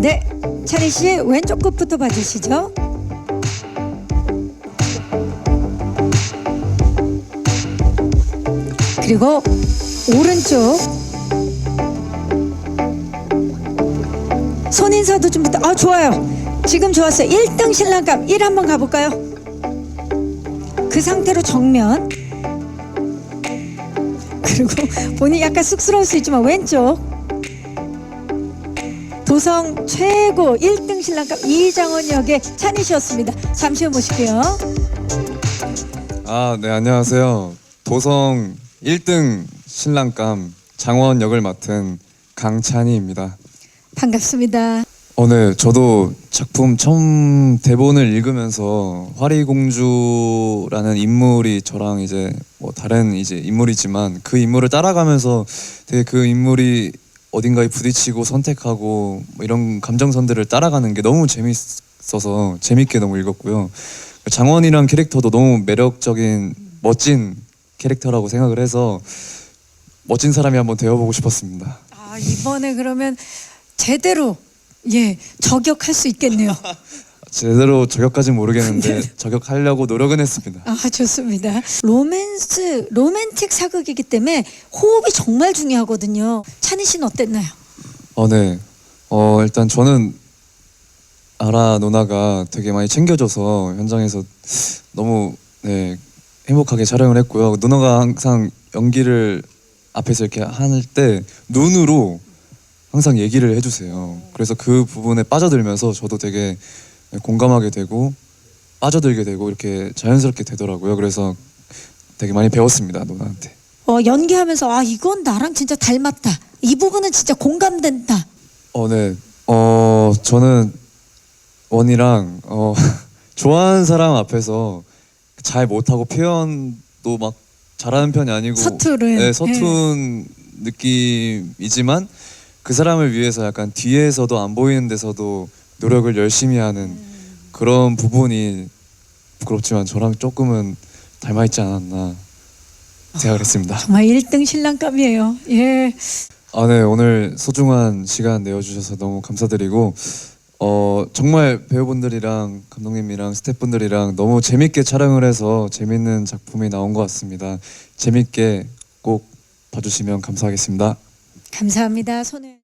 네, 차리 씨 왼쪽 끝부터 봐주시죠. 그리고 오른쪽 손 인사도 좀 부탁. 아 좋아요. 지금 좋았어요. 1등 신랑감 1 한번 가볼까요? 그 상태로 정면. 그리고 본인 약간 쑥스러울 수 있지만 왼쪽 도성 최고 1등 신랑감 이장원 역의 찬희 씨였습니다. 잠시 후 모실게요. 아, 네, 안녕하세요. 도성 1등 신랑감 장원 역을 맡은 강찬희입니다. 반갑습니다. 어, 네, 저도 작품 처음 대본을 읽으면서 화리공주라는 인물이 저랑 이제 뭐 다른 이제 인물이지만 그 인물을 따라가면서 되게 그 인물이 어딘가에 부딪히고 선택하고 뭐 이런 감정선들을 따라가는 게 너무 재밌어서 재밌게 너무 읽었고요. 장원이란 캐릭터도 너무 매력적인 멋진 캐릭터라고 생각을 해서 멋진 사람이 한번 되어보고 싶었습니다. 아, 이번에 그러면 제대로 예 저격할 수 있겠네요. 제대로 저격까진 모르겠는데 저격하려고 노력은 했습니다. 아 좋습니다. 로맨스 로맨틱 사극이기 때문에 호흡이 정말 중요하거든요. 찬희 씨는 어땠나요? 어, 네. 어, 일단 저는 아라 누나가 되게 많이 챙겨줘서 현장에서 너무 네, 행복하게 촬영을 했고요. 누나가 항상 연기를 앞에서 이렇게 할 때 눈으로 항상 얘기를 해주세요. 그래서 그 부분에 빠져들면서 저도 되게 공감하게 되고 빠져들게 되고 이렇게 자연스럽게 되더라고요. 그래서 되게 많이 배웠습니다, 누나한테. 어 연기하면서 아 이건 나랑 진짜 닮았다. 이 부분은 진짜 공감된다. 어, 네. 어, 저는 원이랑 어, 좋아하는 사람 앞에서 잘 못하고 표현도 막 잘하는 편이 아니고 서투른. 네, 서툰 느낌이지만 그 사람을 위해서 약간 뒤에서도 안 보이는 데서도 노력을 열심히 하는 그런 부분이 부끄럽지만 저랑 조금은 닮아 있지 않았나 생각을 했습니다. 정말 1등 신랑감이에요. 예. 아, 네. 오늘 소중한 시간 내어주셔서 너무 감사드리고, 어, 정말 배우분들이랑 감독님이랑 스태프분들이랑 너무 재밌게 촬영을 해서 재밌는 작품이 나온 것 같습니다. 재밌게 꼭 봐주시면 감사하겠습니다. 감사합니다. 손을